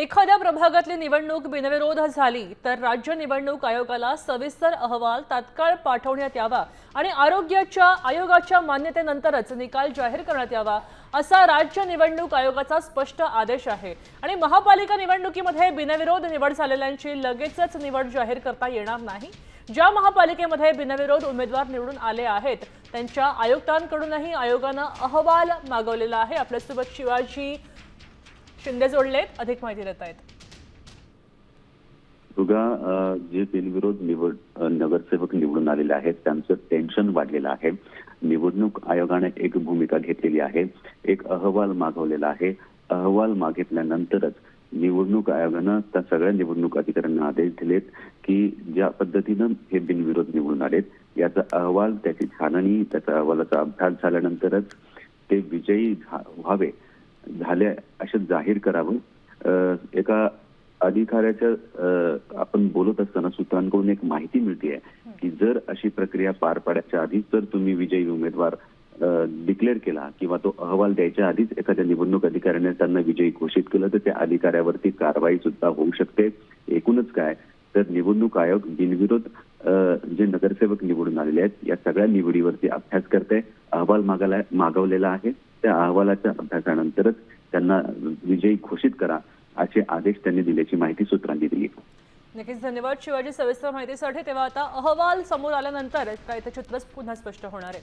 एखाद्या प्रभागातली निवडणूक बिनविरोध झाली तर राज्य निवडणूक आयोगाला सविस्तर अहवाल तात्काळ पाठवण्यात यावा आणि आरोग्याच्या आयोगाच्या मान्यतेनंतरच निकाल जाहीर करण्यात यावा असा राज्य निवडणूक आयोगाचा स्पष्ट आदेश आहे. आणि महापालिका निवडणुकीमध्ये बिनविरोध निवड झालेल्यांची लगेचच निवड जाहीर करता येणार नाही. ज्या महापालिकेमध्ये बिनविरोध उमेदवार निवडून आले आहेत त्यांच्या आयुक्तांकडूनही आयोगानं अहवाल मागवलेला आहे. आपल्यासोबत शिवाजी शिंदे जोडलेत अधिक माहिती देत आहेत. तुगा जे बिनविरोध निवड नगरसेवक निवडून आलेले आहेत त्यांचं टेन्शन वाढलेलं आहे. निवडणूक आयोगाने एक भूमिका घेतलेली आहे. एक अहवाल मागवलेला आहे. अहवाल मागितल्यानंतरच निवडणूक आयोगानं त्या सगळ्या निवडणूक अधिकाऱ्यांना आदेश दिलेत की ज्या पद्धतीनं हे बिनविरोध निवडून आलेत याचा अहवाल त्याची छाननी त्याचा अहवालाचा अभ्यास झाल्यानंतरच ते विजयी व्हावे. झाले असे जाहीर करावं. एका अधिकाऱ्याच्या आपण बोलत असताना सूत्रांकडून एक माहिती मिळते की जर अशी प्रक्रिया पार पाडायच्या आधीच जर तुम्ही विजयी उमेदवार डिक्लेअर केला किंवा तो अहवाल द्यायच्या आधीच एखाद्या निवडणूक अधिकाऱ्याने त्यांना विजयी घोषित केलं तर त्या अधिकाऱ्यावरती कारवाई सुद्धा होऊ शकते. एकूणच काय तर निवडणूक आयोग बिनविरोध जे नगरसेवक निवडून आलेले आहेत या सगळ्या निवडीवरती अभ्यास करते अहवाल मागायला मागवलेला आहे. त्या अहवालाच्या अभ्यासानंतरच त्यांना विजयी घोषित करा असे आदेश त्यांनी दिल्याची माहिती सूत्रांनी दिली. नक्कीच धन्यवाद शिवाजी सविस्तर माहितीसाठी. तेव्हा आता अहवाल समोर आल्यानंतर काय ते चित्र पुन्हा स्पष्ट होणार आहे.